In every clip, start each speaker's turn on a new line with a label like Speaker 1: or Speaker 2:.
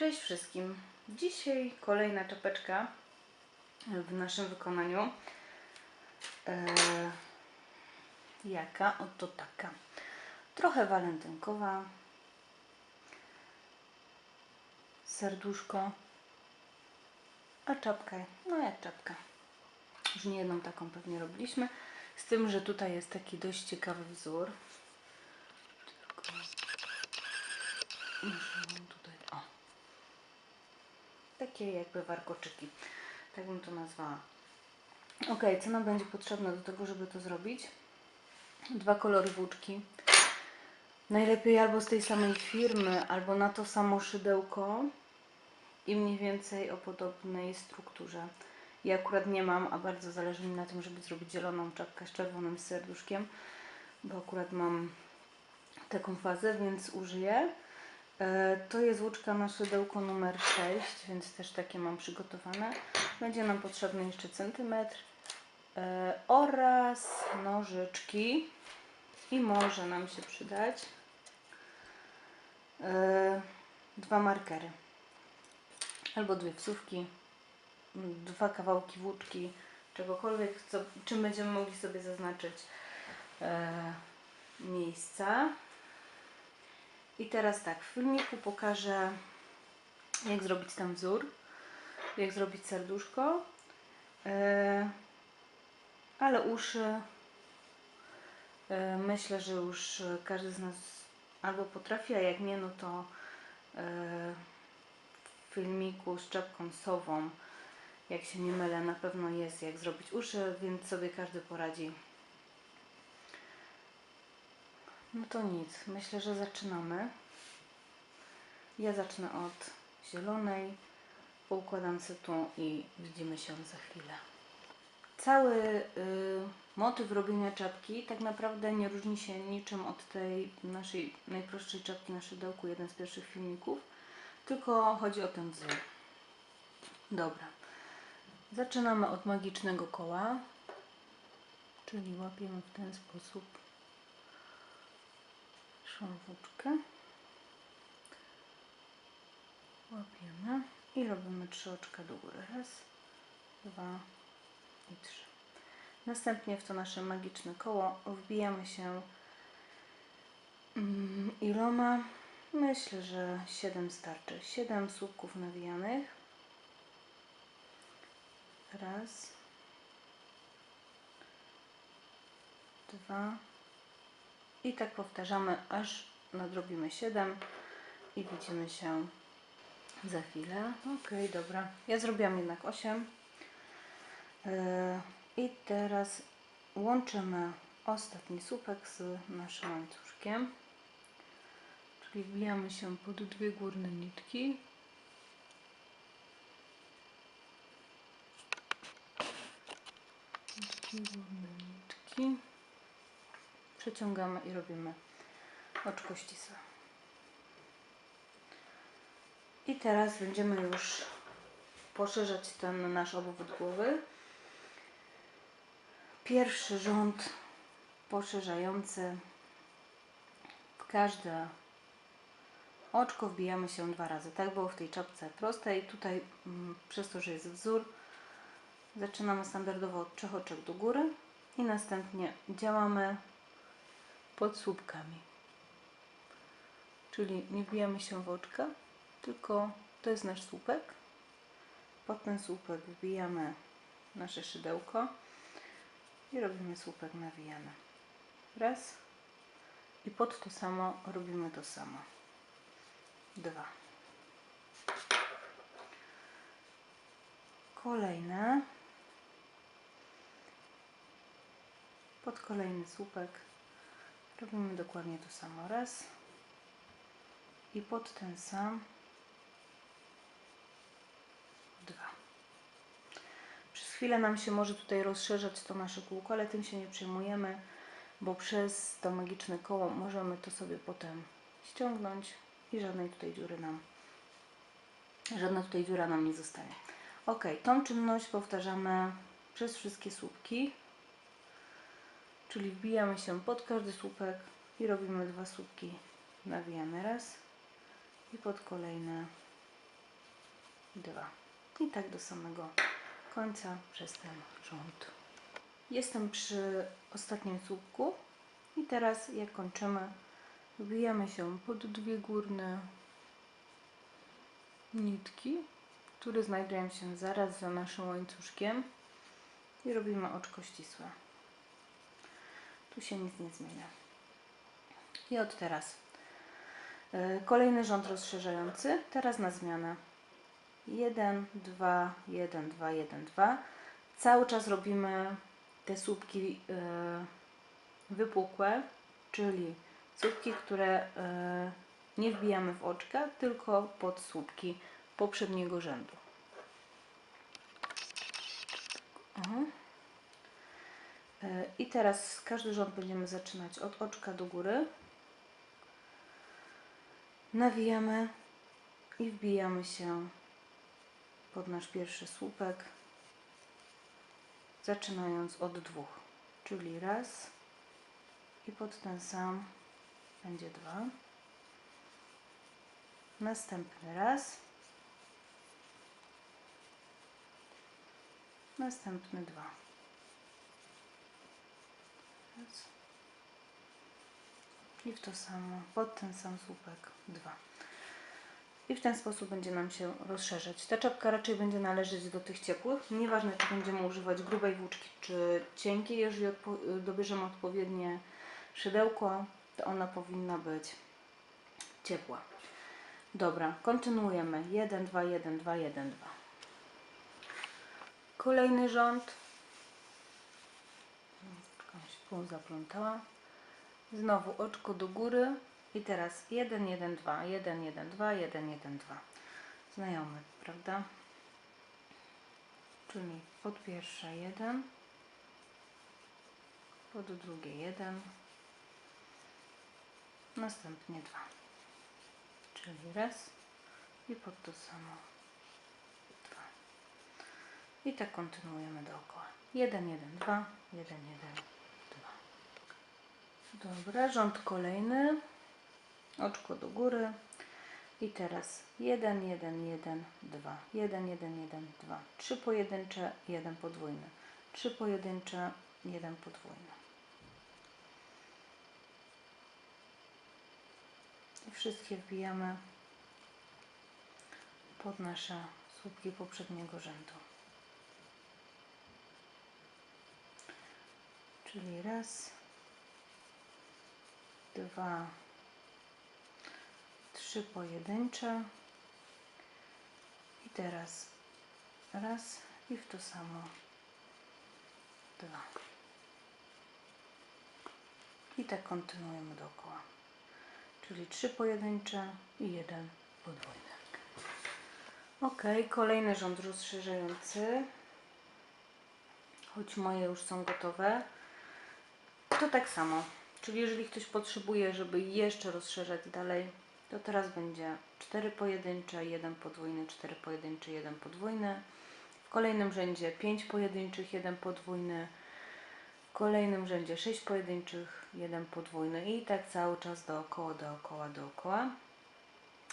Speaker 1: Cześć wszystkim. Dzisiaj kolejna czapeczka w naszym wykonaniu. E, jaka? Oto taka. Trochę walentynkowa. Serduszko. A czapka, no jak czapka. Już nie jedną taką pewnie robiliśmy. Z tym, że tutaj jest taki dość ciekawy wzór. Tylko muszę wam tutaj. O. Takie jakby warkoczyki. Tak bym to nazwała. Ok, co nam będzie potrzebne do tego, żeby to zrobić? Dwa kolory włóczki. Najlepiej albo z tej samej firmy, albo na to samo szydełko i mniej więcej o podobnej strukturze. Ja akurat nie mam, a bardzo zależy mi na tym, żeby zrobić zieloną czapkę z czerwonym serduszkiem, bo akurat mam taką fazę, więc użyję. E, To jest łuczka na szydełko numer 6, więc też takie mam przygotowane. Będzie nam potrzebny jeszcze centymetr e, oraz nożyczki i może nam się przydać e, dwa markery albo dwie wsówki, dwa kawałki włóczki, czegokolwiek, co, czym będziemy mogli sobie zaznaczyć miejsca. I teraz tak, w filmiku pokażę jak zrobić ten wzór, jak zrobić serduszko, e, ale uszy e, myślę, że już każdy z nas albo potrafi, a jak nie, no to e, w filmiku z czapką sową, jak się nie mylę, na pewno jest jak zrobić uszy, więc sobie każdy poradzi. No to nic, myślę, że zaczynamy. Ja zacznę od zielonej, poukładam sobie tu i widzimy się za chwilę. Cały y, motyw robienia czapki tak naprawdę nie różni się niczym od tej naszej najprostszej czapki na szydełku, jeden z pierwszych filmików, tylko chodzi o ten wzór. Dobra. Zaczynamy od magicznego koła, czyli łapiemy w ten sposób szarwuczkę. Łapiemy i robimy trzy oczka do góry. Raz, dwa i trzy. Następnie w to nasze magiczne koło wbijamy się mm, iloma. Myślę, że 7 starczy. 7 słupków nawijanych. Raz, dwa i tak powtarzamy, aż nadrobimy 7 i widzimy się za chwilę. Ok, dobra. Ja zrobiłam jednak 8. Yy, I teraz łączymy ostatni słupek z naszym łańcuszkiem. Czyli wbijamy się pod dwie górne nitki. Dwie górne nitki. Przeciągamy i robimy oczko ścisłe. I teraz będziemy już poszerzać ten nasz obwód głowy. Pierwszy rząd poszerzający w każde oczko wbijamy się dwa razy. Tak było w tej czapce prostej. Tutaj mm, przez to, że jest wzór, zaczynamy standardowo od trzech oczek do góry i następnie działamy pod słupkami. Czyli nie wbijamy się w oczka, tylko to jest nasz słupek. Pod ten słupek wbijamy nasze szydełko i robimy słupek nawijany. Raz. I pod to samo robimy to samo. Dwa. Kolejne. Pod kolejny słupek robimy dokładnie to samo. Raz. I pod ten sam dwa. Przez chwilę nam się może tutaj rozszerzać to nasze kółko, ale tym się nie przejmujemy, bo przez to magiczne koło możemy to sobie potem ściągnąć i żadnej tutaj dziury nam, żadna tutaj dziura nam nie zostanie. Ok, tą czynność powtarzamy przez wszystkie słupki, czyli wbijamy się pod każdy słupek i robimy dwa słupki nawijane raz i pod kolejne dwa. I tak do samego końca przez ten rząd. Jestem przy ostatnim słupku i teraz jak kończymy, wbijamy się pod dwie górne nitki, które znajdują się zaraz za naszym łańcuszkiem i robimy oczko ścisłe. Tu się nic nie zmienia. I od teraz y, kolejny rząd rozszerzający, teraz na zmianę. 1, 2, 1, 2, 1, 2. Cały czas robimy te słupki y, wypukłe, czyli słupki, które y, nie wbijamy w oczka, tylko pod słupki poprzedniego rzędu. Y, I teraz każdy rząd będziemy zaczynać od oczka do góry. Nawijamy i wbijamy się pod nasz pierwszy słupek, zaczynając od dwóch, czyli raz i pod ten sam będzie dwa, następny raz, następny dwa. Raz. I w to samo, pod ten sam słupek dwa. I w ten sposób będzie nam się rozszerzać. Ta czapka raczej będzie należeć do tych ciepłych. Nieważne, czy będziemy używać grubej włóczki, czy cienkiej. Jeżeli odpo- dobierzemy odpowiednie szydełko, to ona powinna być ciepła. Dobra, kontynuujemy. 1, 2, 1, 2, 1, 2. Kolejny rząd. Się pół zaplątała. Znowu oczko do góry. I teraz 1, 1, 2, 1, 1, 2, 1, 1, 2. Znajomy, prawda? Czyli pod pierwsze 1, pod drugie 1, następnie 2. Czyli raz i pod to samo 2. I tak kontynuujemy dookoła. 1, 1, 2, 1, 1, 2. Dobra, rząd kolejny. Oczko do góry. I teraz 1, 1, 1, 2. 1, 1, 1, 2. 3 pojedyncze, 1 podwójny. 3 pojedyncze, 1 podwójny. I wszystkie wbijamy pod nasze słupki poprzedniego rzędu. Czyli raz, dwa, trzy pojedyncze i teraz raz i w to samo dwa. I tak kontynuujemy dookoła. Czyli trzy pojedyncze i jeden podwójny. Ok, kolejny rząd rozszerzający. Choć moje już są gotowe. To tak samo. Czyli jeżeli ktoś potrzebuje, żeby jeszcze rozszerzać dalej, to teraz będzie 4 pojedyncze, 1 podwójny, 4 pojedyncze, 1 podwójny. W kolejnym rzędzie 5 pojedynczych, 1 podwójny. W kolejnym rzędzie 6 pojedynczych, 1 podwójny i tak cały czas dookoła, dookoła, dookoła.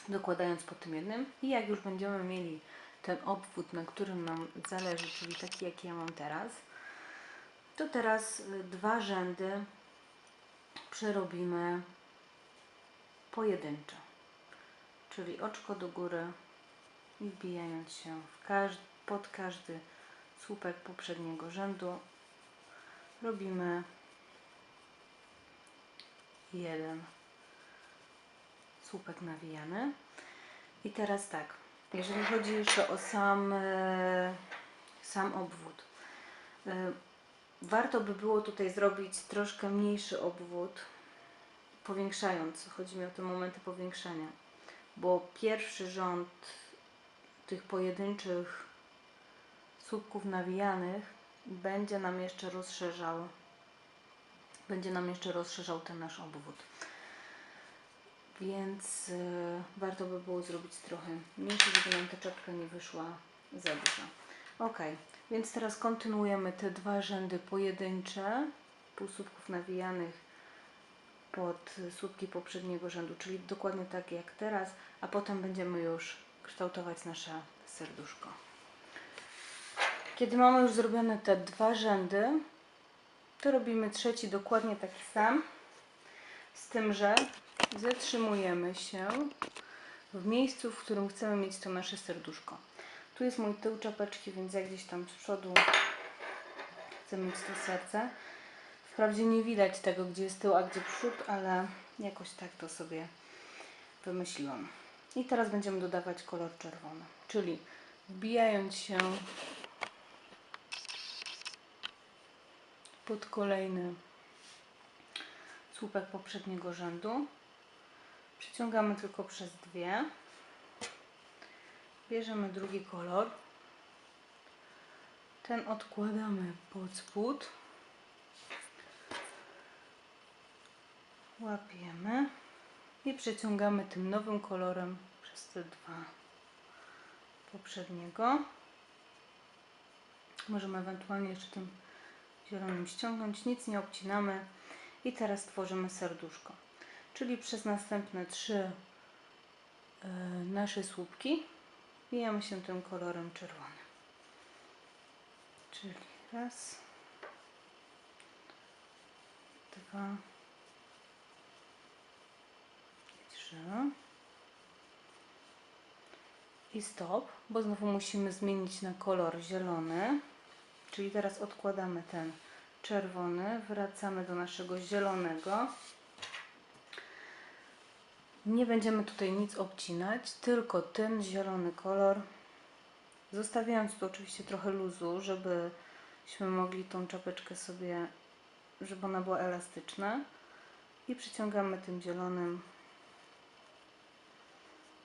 Speaker 1: Dokładając po tym jednym. I jak już będziemy mieli ten obwód, na którym nam zależy, czyli taki jaki ja mam teraz, to teraz y, dwa rzędy przerobimy pojedynczo. Czyli oczko do góry i wbijając się w każdy, pod każdy słupek poprzedniego rzędu robimy jeden słupek nawijany. I teraz tak, jeżeli chodzi jeszcze o sam, e, sam obwód. e, Warto by było tutaj zrobić troszkę mniejszy obwód, powiększając. Chodzi mi o te momenty powiększania, bo pierwszy rząd tych pojedynczych słupków nawijanych będzie nam jeszcze rozszerzał będzie nam jeszcze rozszerzał ten nasz obwód. Więc y, warto by było zrobić trochę mniejszy, żeby nam ta czapka nie wyszła za duża. Ok, więc teraz kontynuujemy te dwa rzędy pojedyncze półsłupków nawijanych pod słupki poprzedniego rzędu, czyli dokładnie tak jak teraz, a potem będziemy już kształtować nasze serduszko. Kiedy mamy już zrobione te dwa rzędy, to robimy trzeci dokładnie taki sam. Z tym, że zatrzymujemy się w miejscu, w którym chcemy mieć to nasze serduszko. Tu jest mój tył czapeczki, więc jak gdzieś tam z przodu chcę mieć to serce. Wprawdzie nie widać tego, gdzie jest tył, a gdzie przód, ale jakoś tak to sobie wymyśliłam. I teraz będziemy dodawać kolor czerwony, czyli wbijając się pod kolejny słupek poprzedniego rzędu. Przyciągamy tylko przez dwie. Bierzemy drugi kolor. Ten odkładamy pod spód. Łapiemy i przeciągamy tym nowym kolorem przez te dwa poprzedniego. Możemy ewentualnie jeszcze tym zielonym ściągnąć, nic nie obcinamy i teraz tworzymy serduszko. Czyli przez następne trzy e, nasze słupki bijemy się tym kolorem czerwonym. Czyli raz, dwa, i stop, bo znowu musimy zmienić na kolor zielony. Czyli teraz odkładamy ten czerwony, wracamy do naszego zielonego. Nie będziemy tutaj nic obcinać, tylko ten zielony kolor, zostawiając tu oczywiście trochę luzu, żebyśmy mogli tą czapeczkę sobie, żeby ona była elastyczna i przyciągamy tym zielonym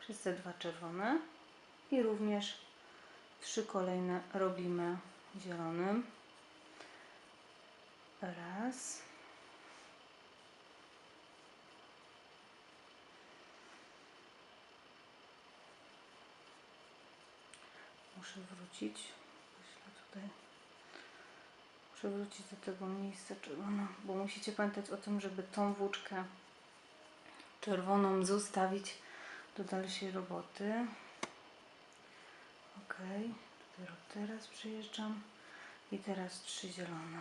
Speaker 1: przez te dwa czerwone i również trzy kolejne robimy zielonym. Raz. Muszę wrócić. Myślę tutaj. Muszę wrócić do tego miejsca czerwono, bo musicie pamiętać o tym, żeby tą włóczkę czerwoną zostawić do dalszej roboty. Ok, dopiero teraz przyjeżdżam i teraz trzy zielone.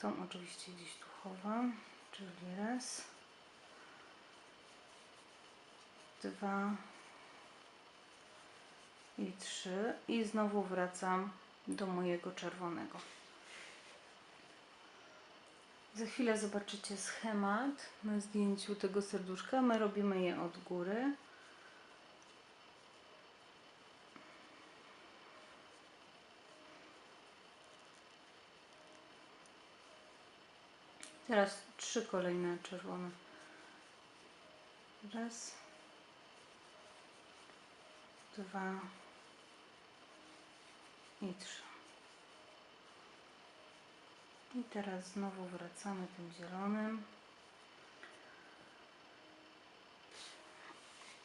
Speaker 1: Tą oczywiście gdzieś tu chowam, czyli raz, dwa i trzy i znowu wracam do mojego czerwonego. Za chwilę zobaczycie schemat na zdjęciu tego serduszka. My robimy je od góry. Teraz trzy kolejne czerwone. Raz, dwa i trzy. I teraz znowu wracamy tym zielonym.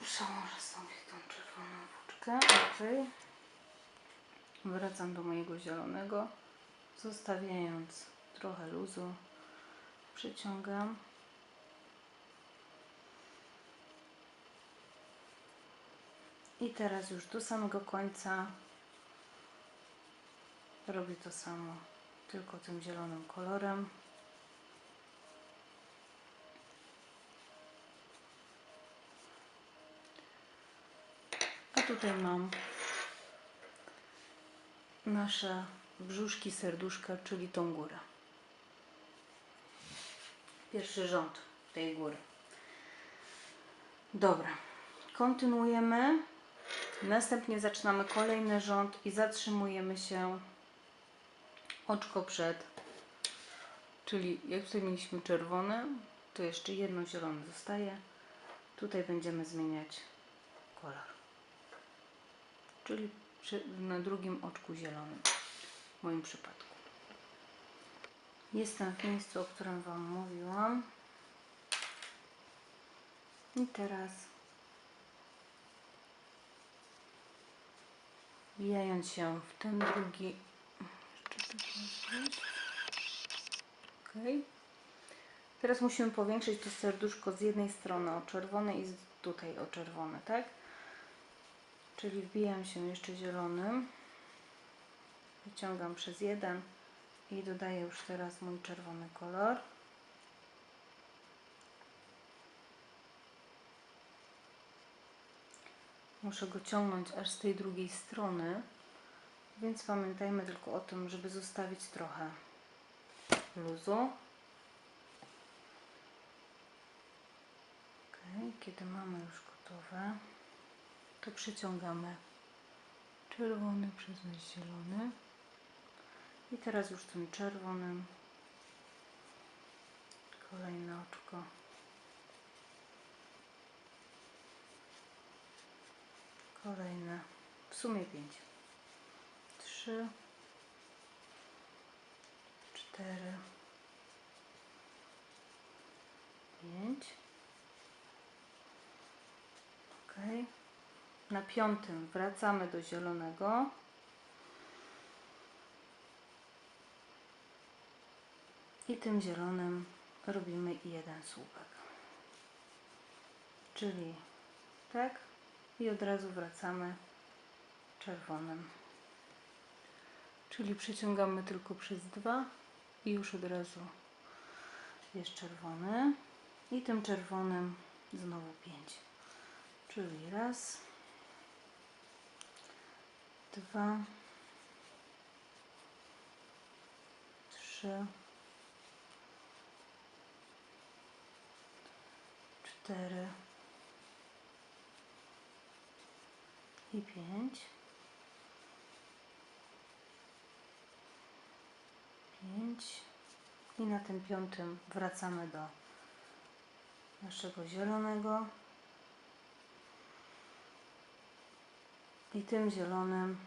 Speaker 1: Przełożę sobie tą czerwoną włóczkę. Ok. Wracam do mojego zielonego, zostawiając trochę luzu. Przyciągam. I teraz już do samego końca robię to samo, tylko tym zielonym kolorem. A tutaj mam nasze brzuszki, serduszka, czyli tą górę. Pierwszy rząd tej góry. Dobra, kontynuujemy. Następnie zaczynamy kolejny rząd i zatrzymujemy się oczko przed. Czyli jak tutaj mieliśmy czerwone, to jeszcze jedno zielone zostaje. Tutaj będziemy zmieniać kolor. Czyli na drugim oczku zielonym w moim przypadku. Jestem w miejscu, o którym Wam mówiłam. I teraz wbijając się w ten drugi Okej. Teraz musimy powiększyć to serduszko z jednej strony o czerwone i tutaj o czerwone, tak? Czyli wbijam się jeszcze zielonym. Wyciągam przez jeden i dodaję już teraz mój czerwony kolor. Muszę go ciągnąć aż z tej drugiej strony, więc pamiętajmy tylko o tym, żeby zostawić trochę luzu. Ok, kiedy mamy już gotowe, to przeciągamy czerwony przez zielony. I teraz już tym czerwonym kolejne oczko. Kolejne, w sumie pięć. Trzy, cztery, pięć. Ok. Na piątym wracamy do zielonego. I tym zielonym robimy jeden słupek. Czyli tak i od razu wracamy czerwonym. Czyli przeciągamy tylko przez dwa i już od razu jest czerwony. I tym czerwonym znowu pięć. Czyli raz, dwa, trzy, cztery i pięć. Pięć. I na tym piątym wracamy do naszego zielonego. I tym zielonym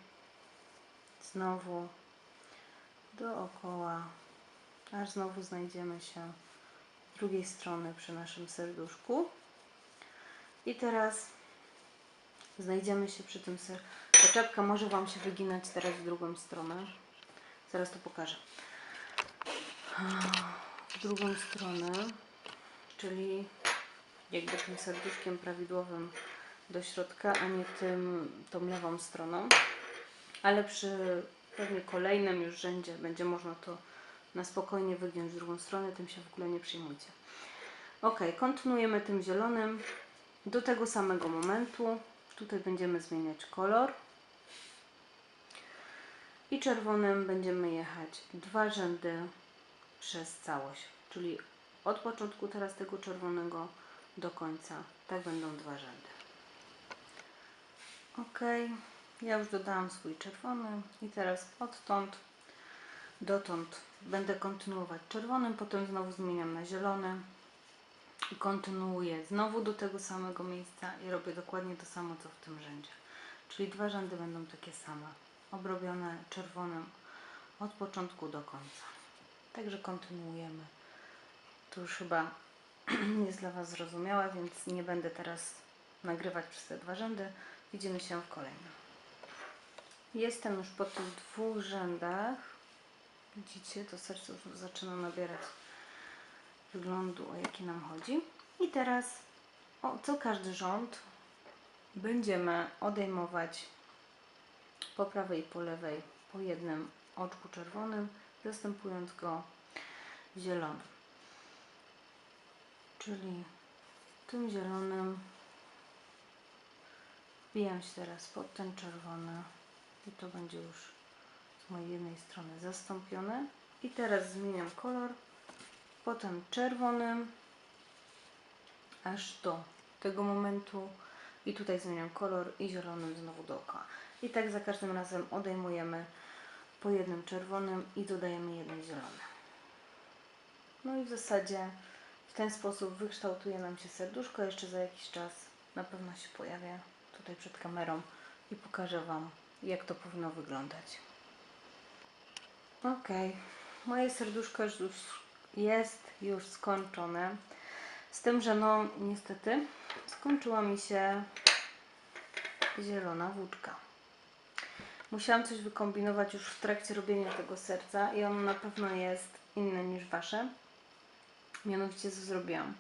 Speaker 1: znowu dookoła, aż znowu znajdziemy się drugiej strony przy naszym serduszku. I teraz znajdziemy się przy tym ser... Ta czapka może Wam się wyginać teraz w drugą stronę. Zaraz to pokażę. W drugą stronę, czyli jakby tym serduszkiem prawidłowym do środka, a nie tym, tą lewą stroną. Ale przy pewnie kolejnym już rzędzie będzie można to na spokojnie wygiąć w drugą stronę, tym się w ogóle nie przyjmujcie. Ok, kontynuujemy tym zielonym do tego samego momentu. Tutaj będziemy zmieniać kolor. I czerwonym będziemy jechać dwa rzędy przez całość. Czyli od początku teraz tego czerwonego do końca. Tak będą dwa rzędy. Ok, ja już dodałam swój czerwony i teraz odtąd dotąd będę kontynuować czerwonym, potem znowu zmieniam na zielony i kontynuuję znowu do tego samego miejsca i robię dokładnie to samo co w tym rzędzie. Czyli dwa rzędy będą takie same, obrobione czerwonym od początku do końca. Także kontynuujemy. To już chyba jest dla Was zrozumiałe, więc nie będę teraz nagrywać przez te dwa rzędy. Widzimy się w kolejnym. Jestem już po tych dwóch rzędach. Widzicie, to serce już zaczyna nabierać wyglądu, o jaki nam chodzi. I teraz o, co każdy rząd będziemy odejmować po prawej i po lewej po jednym oczku czerwonym, zastępując go zielonym. Czyli tym zielonym wbijam się teraz pod ten czerwony i to będzie już z mojej jednej strony zastąpione. I teraz zmieniam kolor potem czerwonym aż do tego momentu i tutaj zmieniam kolor i zielonym znowu dookoła. I tak za każdym razem odejmujemy po jednym czerwonym i dodajemy jeden zielony. No i w zasadzie w ten sposób wykształtuje nam się serduszko. Jeszcze za jakiś czas na pewno się pojawię tutaj przed kamerą i pokażę Wam, jak to powinno wyglądać. Ok, moje serduszko już jest już skończone. Z tym, że no niestety skończyła mi się zielona włóczka. Musiałam coś wykombinować już w trakcie robienia tego serca i ono na pewno jest inne niż Wasze. Mianowicie co zrobiłam?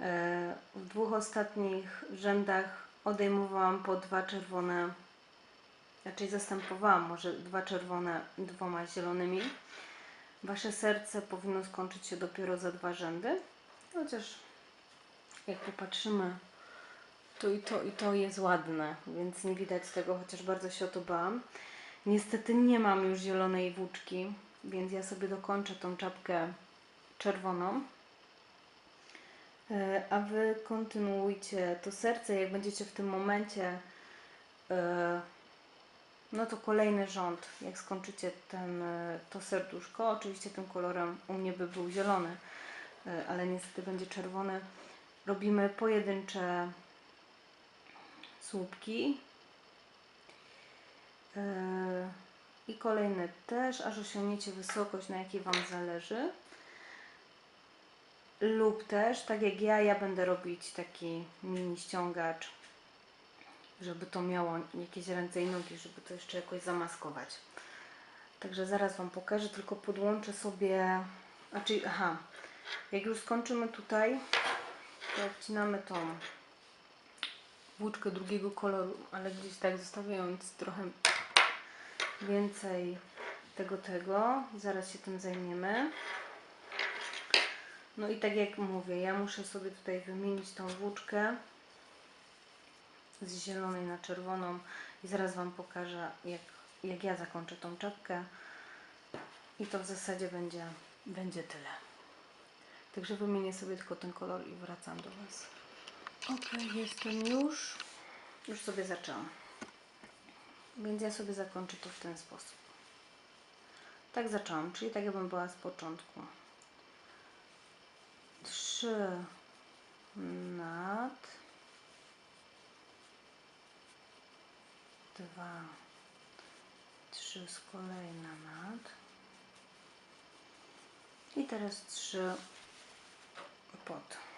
Speaker 1: E, W dwóch ostatnich rzędach odejmowałam po dwa czerwone, raczej zastępowałam może dwa czerwone dwoma zielonymi. Wasze serce powinno skończyć się dopiero za dwa rzędy, chociaż jak popatrzymy, to i to i to jest ładne, więc nie widać tego, chociaż bardzo się o to bałam. Niestety nie mam już zielonej włóczki, więc ja sobie dokończę tą czapkę czerwoną. E, A wy kontynuujcie to serce, jak będziecie w tym momencie, e, no to kolejny rząd, jak skończycie ten, e, to serduszko, oczywiście tym kolorem u mnie by był zielony, ale niestety będzie czerwony. Robimy pojedyncze słupki e, i kolejny też, aż osiągniecie wysokość, na jakiej Wam zależy lub też, tak jak ja, ja będę robić taki mini ściągacz, żeby to miało jakieś ręce i nogi, żeby to jeszcze jakoś zamaskować. Także zaraz Wam pokażę, tylko podłączę sobie, znaczy, aha, jak już skończymy tutaj, to odcinamy tą włóczkę drugiego koloru, ale gdzieś tak zostawiając trochę więcej tego, tego. Zaraz się tym zajmiemy. No i tak jak mówię, ja muszę sobie tutaj wymienić tą włóczkę z zielonej na czerwoną i zaraz Wam pokażę, jak, jak ja zakończę tą czapkę. I to w zasadzie będzie, będzie tyle. Także wymienię sobie tylko ten kolor i wracam do Was. Ok, jestem już. Już sobie zaczęłam. Więc ja sobie zakończę to w ten sposób. Tak zaczęłam, czyli tak jakbym była z początku. Trzy nad dwa trzy z kolei na nad i teraz trzy pod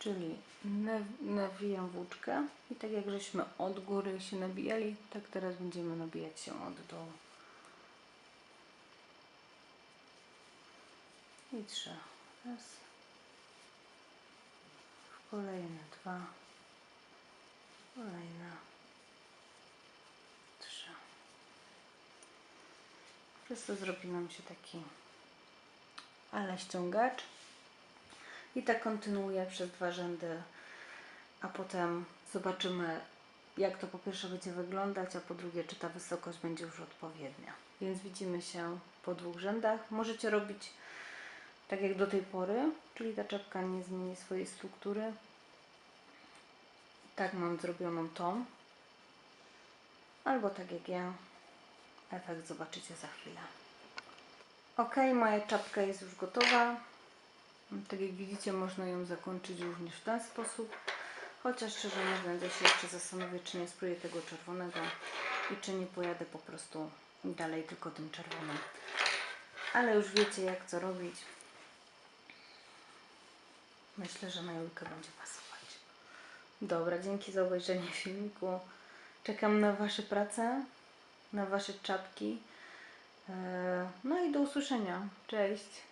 Speaker 1: czyli naw- nawijam włóczkę i tak jak żeśmy od góry się nabijali tak teraz będziemy nabijać się od dołu. I trzy. Raz. Kolejne dwa. Kolejne. Trzy. Przez to zrobi nam się taki ale ściągacz i tak kontynuuję przez dwa rzędy a potem zobaczymy jak to po pierwsze będzie wyglądać, a po drugie czy ta wysokość będzie już odpowiednia. Więc widzimy się po dwóch rzędach. Możecie robić tak jak do tej pory, czyli ta czapka nie zmieni swojej struktury. Tak mam zrobioną tą. Albo tak jak ja. Efekt zobaczycie za chwilę. Ok, moja czapka jest już gotowa. Tak jak widzicie, można ją zakończyć również w ten sposób. Chociaż szczerze mówiąc, ja się jeszcze zastanowię, czy nie spróbuję tego czerwonego i czy nie pojadę po prostu dalej tylko tym czerwonym. Ale już wiecie, jak co robić. Myślę, że na Julkę będzie pasować. Dobra, dzięki za obejrzenie filmiku. Czekam na Wasze prace, na Wasze czapki. Eee, No i do usłyszenia. Cześć!